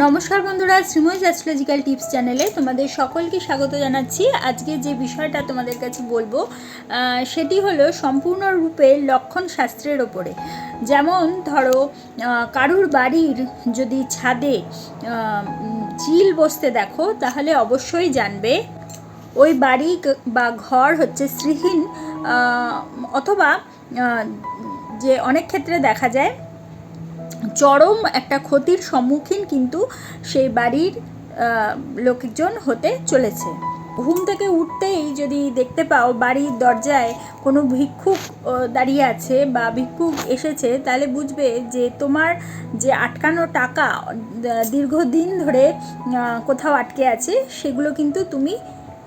নমস্কার বন্ধুরা, Shrimoy astrological tips চ্যানেলে তোমাদের সকলকে স্বাগত জানাচ্ছি। আজকে যে বিষয়টা তোমাদের কাছে বলব সেটি হলো সম্পূর্ণরূপে লক্ষণ শাস্ত্রের ওপরে। যেমন ধরো কারুর বাড়ির যদি ছাদে চিল বসতে দেখো, তাহলে অবশ্যই জানবে ওই বাড়ি বা ঘর হচ্ছে শ্রীহীন অথবা যে অনেক ক্ষেত্রে দেখা যায় চরম একটা ক্ষতির সম্মুখীন কিন্তু সেই বাড়ির লোকজন হতে চলেছে। ঘুম থেকে উঠতেই যদি দেখতে পাও বাড়ির দরজায় কোনো ভিক্ষুক দাঁড়িয়ে আছে বা ভিক্ষুক এসেছে, তাহলে বুঝবে যে তোমার যে আটকানো টাকা দীর্ঘদিন ধরে কোথাও আটকে আছে, সেগুলো কিন্তু তুমি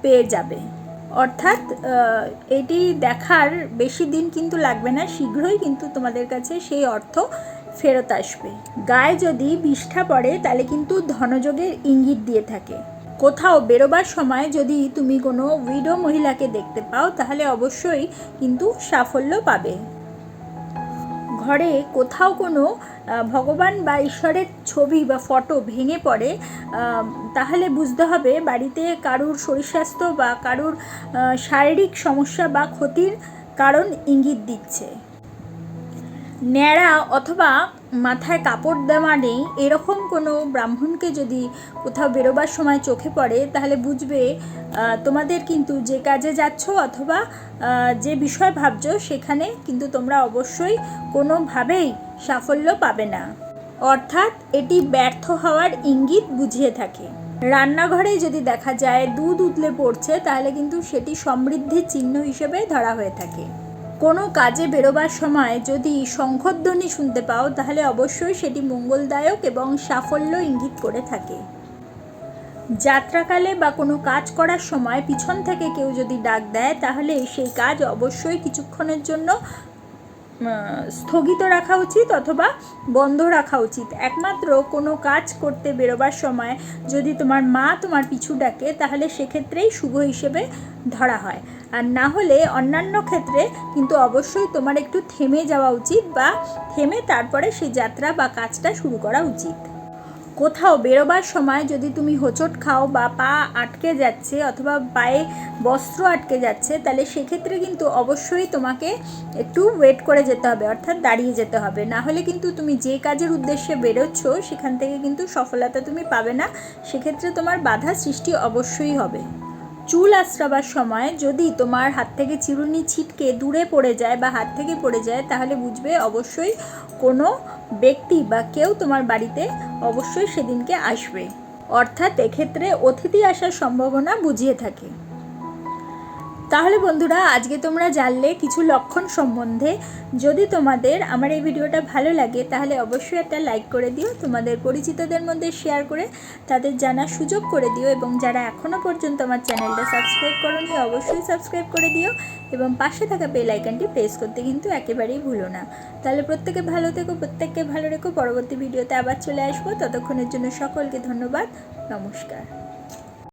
পেয়ে যাবে। অর্থাৎ এটি দেখার বেশি দিন কিন্তু লাগবে না, শীঘ্রই কিন্তু তোমাদের কাছে সেই অর্থ ফেরত আসবে। গায়ে যদি বিষ্ঠা পড়ে, তাহলে কিন্তু ধনযোগের ইঙ্গিত দিয়ে থাকে। কোথাও বেরোবার সময় যদি তুমি কোনো উইডো মহিলাকে দেখতে পাও, তাহলে অবশ্যই কিন্তু সাফল্য পাবে। ঘরে কোথাও কোনো ভগবান বা ঈশ্বরের ছবি বা ফটো ভেঙে পড়ে তাহলে বুঝতে হবে বাড়িতে কারুর শরীর স্বাস্থ্য বা কারুর শারীরিক সমস্যা বা ক্ষতির কারণ ইঙ্গিত দিচ্ছে। ন্যাড়া অথবা মাথায় কাপড় দেওয়া নেই এরকম কোনো ব্রাহ্মণকে যদি কোথাও বেরোবার সময় চোখে পড়ে, তাহলে বুঝবে তোমাদের কিন্তু যে কাজে যাচ্ছ অথবা যে বিষয় ভাবছ, সেখানে কিন্তু তোমরা অবশ্যই কোনোভাবেই সাফল্য পাবে না। অর্থাৎ এটি ব্যর্থ হওয়ার ইঙ্গিত বুঝিয়ে থাকে। রান্নাঘরে যদি দেখা যায় দুধ উতলে পড়ছে, তাহলে কিন্তু সেটি সমৃদ্ধির চিহ্ন হিসেবে ধরা হয়ে থাকে। কোনো কাজে বেরোবার সময় যদি শঙ্খধ্বনি শুনতে পাও, তাহলে অবশ্যই সেটি মঙ্গলদায়ক এবং সাফল্য ইঙ্গিত করে থাকে। যাত্রাকালে বা কোনো কাজ করার সময় পিছন থেকে কেউ যদি ডাক দেয়, তাহলে সেই কাজ অবশ্যই কিছুক্ষণের জন্য স্থগিত রাখা উচিত অথবা বন্ধ রাখা উচিত। একমাত্র কোনো কাজ করতে বেরোবার সময় যদি তোমার মা তোমার পিছু ডাকে, তাহলে সেক্ষেত্রেই শুভ হিসেবে ধরা হয়। আর না হলে অন্যান্য ক্ষেত্রে কিন্তু অবশ্যই তোমার একটু থেমে যাওয়া উচিত বা থেমে তারপরে সেই যাত্রা বা কাজটা শুরু করা উচিত। কোথাও বেরোবার সময় যদি তুমি হোঁচট খাও বা পা আটকে যাচ্ছে অথবা পায়ে বস্ত্র আটকে যাচ্ছে, তাহলে সেক্ষেত্রে কিন্তু অবশ্যই তোমাকে একটু ওয়েট করে যেতে হবে, অর্থাৎ দাঁড়িয়ে যেতে হবে। না হলে কিন্তু তুমি যে কাজের উদ্দেশ্যে বেরোচ্ছ, সেখান থেকে কিন্তু সফলতা তুমি পাবে না। সেক্ষেত্রে তোমার বাধা সৃষ্টি অবশ্যই হবে। চুল আশ্রাবার সময় যদি তোমার হাত থেকে চিরুনি ছিটকে দূরে পড়ে যায় বা হাত থেকে পড়ে যায়, তাহলে বুঝবে অবশ্যই কোনো ব্যক্তি বা কেউ তোমার বাড়িতে অবশ্যই সেদিনকে আসবে। অর্থাৎ এক্ষেত্রে অতিথি আসার সম্ভাবনা বুঝিয়ে থাকে। তাহলে বন্ধুরা, আজকে তোমরা জানলে কিছু লক্ষণ সম্বন্ধে। যদি তোমাদের আমার এই ভিডিওটা ভালো লাগে, তাহলে অবশ্যই একটা লাইক করে দিও। তোমাদের পরিচিতদের মধ্যে শেয়ার করে তাদের জানার সুযোগ করে দিও এবং যারা এখনও পর্যন্ত আমার চ্যানেলটা সাবস্ক্রাইব করোনি, অবশ্যই সাবস্ক্রাইব করে দিও এবং পাশে থাকা বেল আইকনটি প্রেস করতে কিন্তু একেবারেই ভুলো না। তাহলে প্রত্যেকে ভালো থেকো, প্রত্যেককে ভালো রেখো। পরবর্তী ভিডিওতে আবার চলে আসব। ততক্ষণের জন্য সকলকে ধন্যবাদ। নমস্কার।